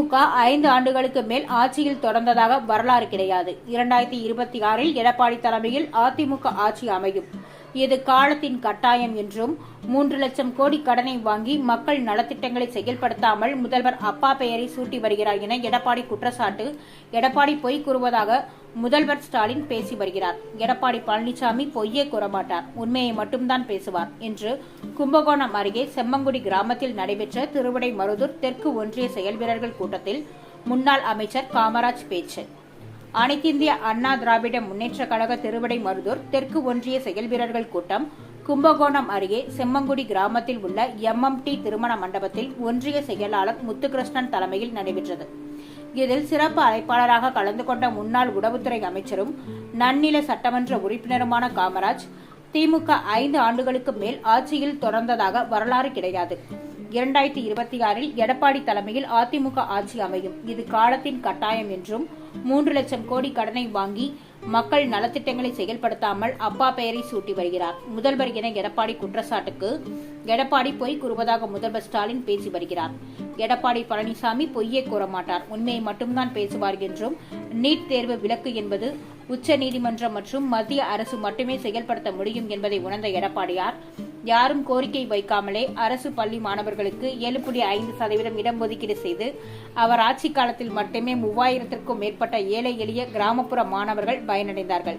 திமுக ஐந்து ஆண்டுகளுக்கு மேல் ஆட்சியில் தொடர்ந்ததாக வரலாறு கிடையாது. இரண்டாயிரத்தி இருபத்தி ஆறில் எடப்பாடி தலைமையில் அதிமுக ஆட்சி அமையும். இது காலத்தின் கட்டாயம் என்றும் மூன்று லட்சம் கோடி கடனை வாங்கி மக்கள் நலத்திட்டங்களை செயல்படுத்தாமல் முதல்வர் அப்பா பெயரை சூட்டி வருகிறார் என எடப்பாடி குற்றச்சாட்டு. எடப்பாடி பொய் கூறுவதாக முதல்வர் ஸ்டாலின் பேசி வருகிறார். எடப்பாடி பழனிசாமி பொய்யே கூறமாட்டார் உண்மையை மட்டும்தான் பேசுவார் என்று கும்பகோணம் அருகே செம்மங்குடி கிராமத்தில் நடைபெற்ற திருவிடை மருதூர் தெற்கு ஒன்றிய செயல்வீரர்கள் கூட்டத்தில் முன்னாள் அமைச்சர் காமராஜ் பேச்சு. அனைத்திந்திய அண்ணா திராவிட முன்னேற்ற கழக திருவிடை மருதூர் தெற்கு ஒன்றிய செயல்வீரர்கள் கூட்டம் கும்பகோணம் அருகே செம்மங்குடி கிராமத்தில் உள்ள எம்எம்டி திருமண மண்டபத்தில் ஒன்றிய செயலாளர் முத்துகிருஷ்ணன் தலைமையில் நடைபெற்றது. இதில் சிறப்பு அழைப்பாளராக கலந்து கொண்ட முன்னாள் உடவுத்துறை அமைச்சரும் நன்னில சட்டமன்ற உறுப்பினருமான காமராஜ் திமுக ஐந்து ஆண்டுகளுக்கு மேல் ஆட்சியில் தொடர்ந்ததாக வரலாறு கிடையாது. இரண்டாயிரத்தி இருபத்தி ஆறில் எடப்பாடி தலைமையில் அதிமுக ஆட்சி அமையும். இது காலத்தின் கட்டாயம் என்றும் மூன்று லட்சம் கோடி கடனை வாங்கி மக்கள் நலத்திட்டங்களை செயல்படுத்தாமல் அப்பா பெயரை சூட்டி வருகிறார். முதல்வர் என எடப்பாடி குற்றச்சாட்டுக்கு எடப்பாடி பொய் கூறுவதாக முதல்வர் ஸ்டாலின் பேசி வருகிறார். எடப்பாடி பழனிசாமி பொய்யே கூற மாட்டார். உண்மையை மட்டும்தான் பேசுவார் என்றும் நீட் தேர்வு விலக்கு என்பது உச்ச நீதிமன்றம் மற்றும் மத்திய அரசு மட்டுமே செயல்படுத்த முடியும் என்பதை உணர்ந்த எடப்பாடியார் யாரும் கோரிக்கை வைக்காமலே அரசு பள்ளி மாணவர்களுக்கு ஏழு புள்ளி ஐந்து சதவீதம் இடஒதுக்கீடு செய்து அவர் ஆட்சி காலத்தில் மட்டுமே மூவாயிரத்திற்கும் மேற்பட்ட ஏழை எளிய கிராமப்புற மாணவர்கள் பயனடைந்தார்கள்.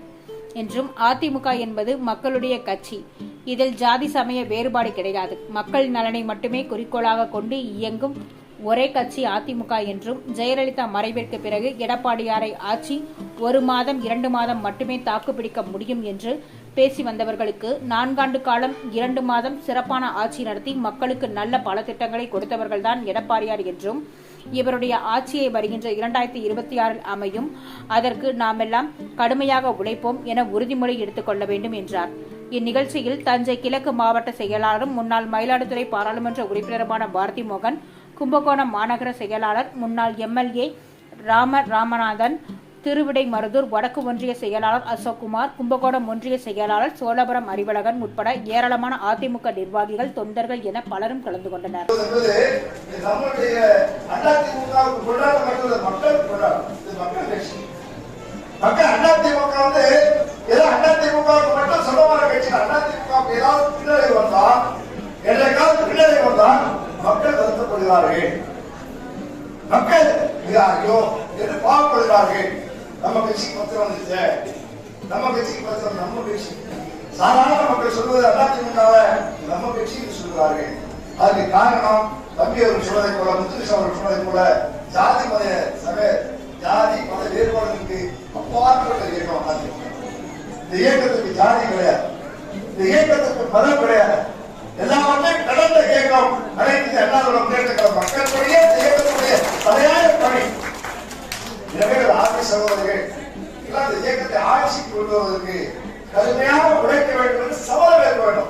என்றும் அதிமுக என்பது மக்களுடைய கட்சி. இதில் ஜாதி சமய வேறுபாடு கிடையாது. மக்கள் நலனை மட்டுமே குறிக்கோளாக கொண்டு இயங்கும் ஒரே கட்சி அதிமுக என்றும் ஜெயலலிதா மறைவிற்கு பிறகு எடப்பாடியாரை ஆட்சி ஒரு மாதம் இரண்டு மாதம் மட்டுமே தாக்குப்பிடிக்க முடியும் என்று பேசி வந்தவர்களுக்கு நான்காண்டு காலம் இரண்டு மாதம் சிறப்பான ஆட்சி நடத்தி மக்களுக்கு நல்ல பல திட்டங்களை கொடுத்தவர்கள்தான் எடப்பாடியார் என்றும் இவருடைய ஆட்சியை வருகின்ற இரண்டாயிரத்தி இருபத்தி ஆறில் அமையும். அதற்கு நாமெல்லாம் கடுமையாக உழைப்போம் என உறுதிமொழி எடுத்துக்கொள்ள வேண்டும் என்றார். இந்நிகழ்ச்சியில் தஞ்சை கிழக்கு மாவட்ட செயலாளரும் முன்னாள் மயிலாடுதுறை பாராளுமன்ற உறுப்பினருமான பாரதி மோகன் கும்பகோணம் மாநகர செயலாளர் முன்னாள் எம்எல்ஏ ராம ராமநாதன் திருவிடை மருதூர் வடக்கு ஒன்றிய செயலாளர் அசோக்குமார் கும்பகோணம் ஒன்றிய செயலாளர் சோழபுரம் அறிவழகன் உட்பட ஏராளமான அதிமுக நிர்வாகிகள் தொண்டர்கள் என பலரும் கலந்து கொண்டனர். அதிமுகவுக்கு ஏதாவது பின்னடைவு வந்தா என்றைக்காவது பின்னடைவு வந்தா மக்கள் வருத்தப்படுகிறார்கள். மக்கள் இது ஐயோ என்று பாவப்படுகிறார்கள். நம்ம கட்சிக்கு பத்திரம் வந்துச்சு நம்ம கட்சிக்கு பத்திரம் நம்ம கட்சி. சாதாரண மக்கள் சொல்வது அதிமுகவை நம்ம கட்சி சொல்கிறார்கள் அதுக்கு காரணம் தம்பி அவர்கள் சொன்னதை போல முத்துகிருஷ்ணன் அவர்கள் சொன்னதை போல ஜாதி மத சக ஜாதி மத வேறுபாடுகளுக்கு அப்பாற்பட்ட இயக்கம் இந்த இயக்கத்துக்கு ஜாதி கிடையாது. இந்த இயக்கத்துக்கு பதம் கிடையாது. எல்லாவற்றையும் கடந்த இயக்கம். அனைத்து அண்ணாதுரை முன்னேற்ற மக்களுடைய இயக்கத்துடைய தலையாய பணி. எனவே ஆதி சகோதரிகள் இந்த இயக்கத்தை ஆட்சிக்கு கொண்டு வருவதற்கு கடுமையாக உழைக்க வேண்டும் என்று சவால் வேண்டும்.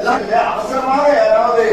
எல்லாம் அவசரமாக யாராவது